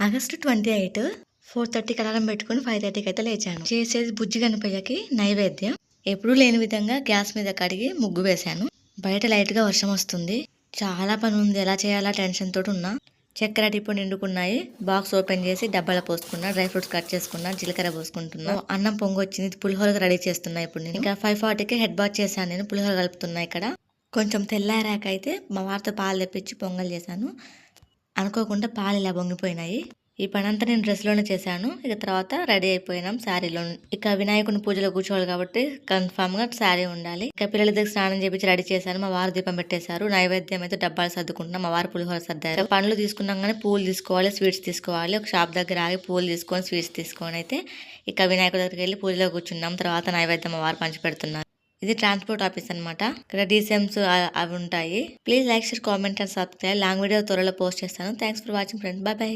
August twenty eight four థర్టీకి alarm పెట్టుకుని five థర్టీకి అయితే లేచాను. చేసేది బుజ్జి గణపయ్యకి నైవేద్యం. ఎప్పుడూ లేని విధంగా గ్యాస్ మీద కడిగి ముగ్గు వేశాను. బయట లైట్గా వర్షం వస్తుంది. చాలా పని ఉంది. ఎలా చేయాలా టెన్షన్ తోటి ఉన్నా. చక్కెర టిప్పు నిండుకున్నాయి. బాక్స్ ఓపెన్ చేసి డబ్బాలో పోసుకున్నా డ్రై ఫ్రూట్స్ కట్ చేసుకున్నా జీలకర్ర పోసుకుంటున్నా. అన్నం పొంగు వచ్చింది పులిహోరకు రెడీ చేస్తున్నా ఇప్పుడు నేను. ఇంకా ఫైవ్ ఫార్టీకి హెడ్ బాత్ చేశాను నేను. పులిహోర కలుపుతున్నా ఇక్కడ. కొంచెం తెల్లారాక అయితే మా వారితో పాలు తెప్పించి పొంగల్ చేశాను. అనుకోకుండా పాలు ఇలా పొంగిపోయినాయి. ఈ పని అంతా నేను డ్రెస్లోనే చేశాను. ఇక తర్వాత రెడీ అయిపోయినాం శారీలో. ఇక వినాయకుని పూజలో కూర్చోవాలి కాబట్టి కన్ఫామ్గా శారీ ఉండాలి. ఇక పిల్లల దగ్గర స్నానం చేపించి రెడీ చేశాను. మా వారు దీపం పెట్టేశారు. నైవేద్యం అయితే డబ్బాలు సర్దుకుంటున్నాం. మా వారు పులిహోర సర్దారు. పండ్లు తీసుకున్నాం కానీ పూలు తీసుకోవాలి స్వీట్స్ తీసుకోవాలి. ఒక షాప్ దగ్గర ఆగి పూలు తీసుకొని స్వీట్స్ తీసుకొని అయితే ఇక వినాయకుడి దగ్గరికి వెళ్ళి పూజలో కూర్చున్నాం. తర్వాత నైవేద్యం మా వారు పంచి పెడుతున్నారు ఇది ట్రాన్స్పోర్ట్ ఆఫీస్ అన్నమాట. ఇక్కడ డీసీఎంస్ అవి ఉంటాయి. Please like share comment and subscribe long video త్వరలో పోస్ట్ చేస్తాను. Thanks for watching friends bye bye